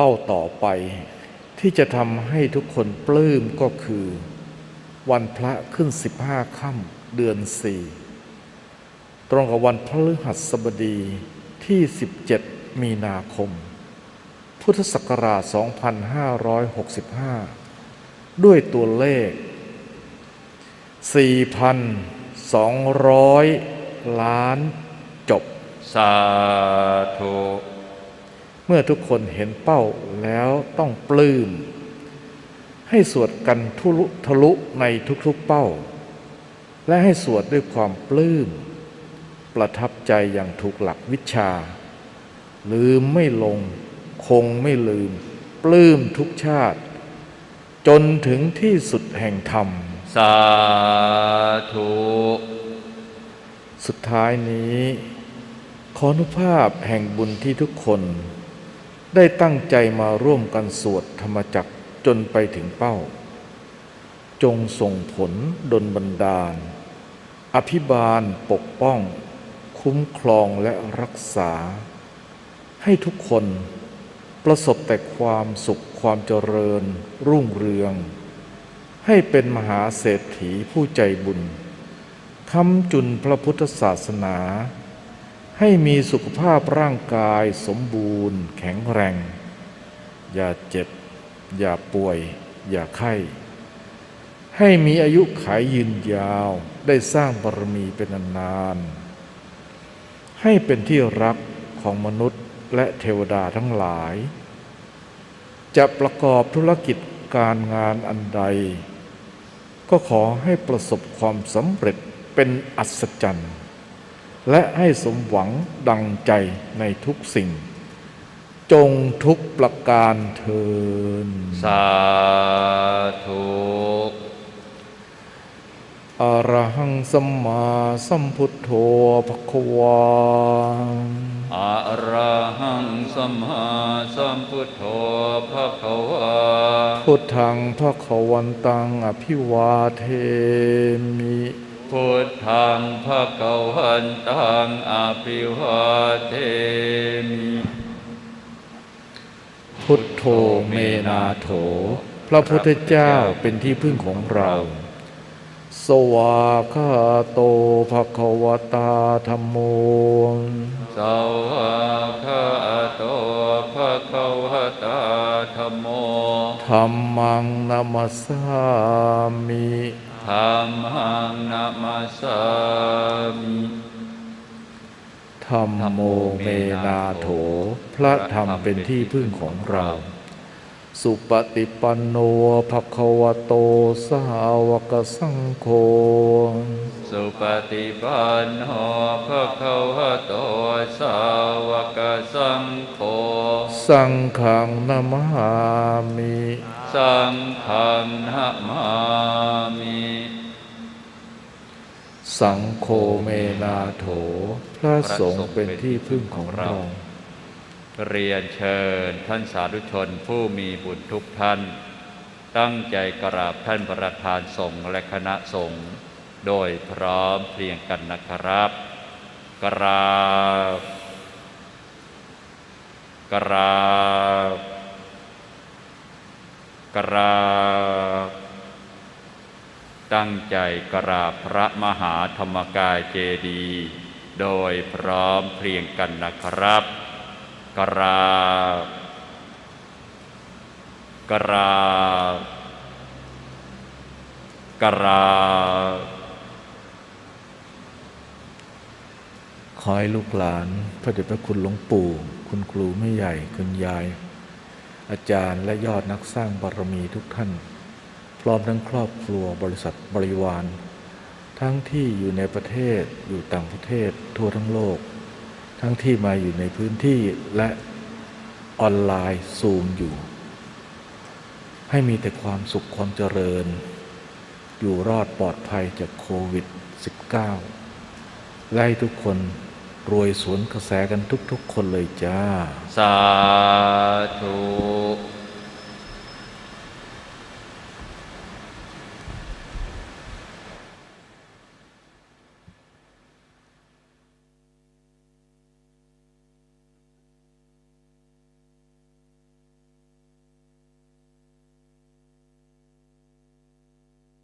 เป้าต่อไป ที่จะทำให้ทุกคนปลื้มก็คือ วันพระขึ้น15ค่ำเดือน4ตรงกับวันพฤหัสบดีที่ 17 มีนาคม พุทธศักราช 2565 ด้วยตัวเลข 4,200 ล้านจบ สาธุ เมื่อทุกคนเห็นเป้าแล้วต้องปลื้ม ให้สวดกันทุลุทะลุในทุกๆเป้า และให้สวดด้วยความปลื้ม ประทับใจอย่างถูกหลักวิชา ลืมไม่ลง คงไม่ลืม ปลื้มทุกชาติ จนถึงที่สุดแห่งธรรม สาธุ สุดท้ายนี้ ขออนุภาพแห่งบุญที่ทุกคน ได้ตั้งใจมาร่วมกันสวดธรรมจักจนไปถึงเป้า จงส่งผลดลบันดาล อภิบาลปกป้อง คุ้มครองและรักษา ให้ทุกคนประสบแต่ความสุขความเจริญ รุ่งเรือง ให้เป็นมหาเศรษฐีผู้ใจบุญคำจุนพระพุทธศาสนา ให้มีสุขภาพร่างกายสมบูรณ์ แข็งแรง อย่าเจ็บ อย่าป่วย อย่าไข้ ให้มีอายุขายยืนยาวได้สร้างบารมีเป็นนานๆให้เป็นที่รักของมนุษย์และเทวดาทั้งหลาย จะประกอบธุรกิจการงานอันใด ก็ขอให้ประสบความสำเร็จเป็นอัศจรรย์ และให้สมหวังดังใจในทุกสิ่ง จงทุกประการเทินสาธุอรหังสัมมาสัมพุทโธภควาอะระหังสัมมาสัมพุทโธภะคะวาพุทธังภควันตังอภิวาเทมิ พุทธังภะคะวันตังอภิวาเทมิพุทโธเมนาโถ พระพุทธเจ้าเป็นที่พึ่งของเรา สวากขาโตภควตาธรรมโมสวากขาโตภะคะวะตาธัมโมธรรมังนามัสสามิ ธัมมังนัมมัสสามิธรรมโมเมนาโถ พระธรรมเป็นที่พึ่งของเรา สุปฏิปันโนภควโต สาวกสังโฆ สุปฏิปันโนภะคะวะโต สาวกสังโฆ สังฆังนามามิ สังฆังนะมามิสังโฆเมนาโถ พระสงฆ์เป็นที่พึ่งของเรา เรียนเชิญท่านสาธุชนผู้มีบุญทุกท่าน ตั้งใจกราบท่านประธานสงฆ์และคณะสงฆ์โดยพร้อมเพรียงกันนะครับ กราบ กราบ กราบ ตั้งใจกราบพระมหาธรรมกายเจดีย์โดยพร้อมเพรียงกันนะครับ กราบ กราบ กราบ ขอให้ลูกหลานพระเดชพระคุณหลวงปู่ คุณครูแม่ใหญ่ คุณยาย อาจารย์และยอดนักสร้างบารมีทุกท่าน พร้อมทั้งครอบครัวบริษัทบริวาร ทั้งที่อยู่ในประเทศอยู่ต่างประเทศทั่วทั้งโลก ทั้งที่มาอยู่ในพื้นที่และออนไลน์ซูมอยู่ ให้มีแต่ความสุขความเจริญ อยู่รอดปลอดภัยจากโควิด -19 และให้ทุกคน รวยสวนกระแสกันทุกๆคนเลยจ้า สาธุ